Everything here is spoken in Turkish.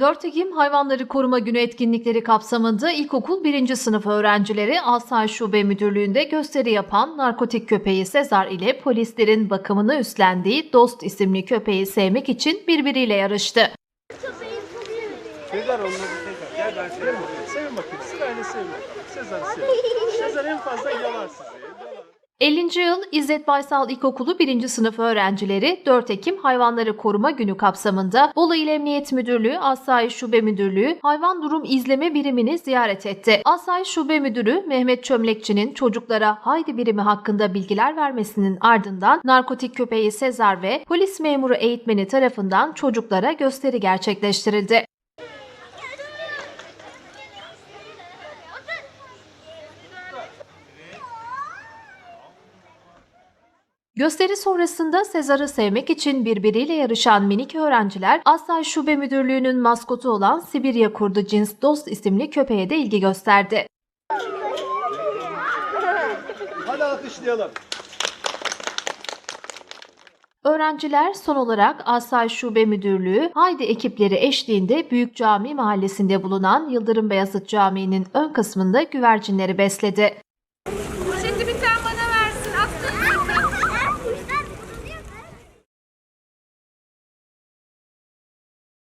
4 Ekim Hayvanları Koruma Günü etkinlikleri kapsamında ilkokul 1. sınıf öğrencileri Asayiş Şube Müdürlüğü'nde gösteri yapan narkotik köpeği Sezar ile polislerin bakımını üstlendiği Dost isimli köpeği sevmek için birbiriyle yarıştı. Sezar bir Sezar. Gel ben seveyim bakayım. Sevin bakayım. Sırayla sevin. Sezar'ı sevin. Sezar en fazla yalar sizi. Yalar. 50. yıl İzzet Baysal İlkokulu 1. sınıf öğrencileri 4 Ekim Hayvanları Koruma Günü kapsamında Bolu İl Emniyet Müdürlüğü Asayiş Şube Müdürlüğü Hayvan Durum İzleme Birimini ziyaret etti. Asayiş Şube Müdürü Mehmet Çömlekçi'nin çocuklara haydi birimi hakkında bilgiler vermesinin ardından narkotik köpeği Sezar ve polis memuru eğitmeni tarafından çocuklara gösteri gerçekleştirildi. Gösteri sonrasında Sezar'ı sevmek için birbiriyle yarışan minik öğrenciler Asayiş Şube Müdürlüğü'nün maskotu olan Sibirya kurdu cins Dost isimli köpeğe de ilgi gösterdi. Hadi alkışlayalım. Öğrenciler son olarak Asayiş Şube Müdürlüğü Haydi ekipleri eşliğinde Büyük Cami Mahallesi'nde bulunan Yıldırım Beyazıt Camii'nin ön kısmında güvercinleri besledi.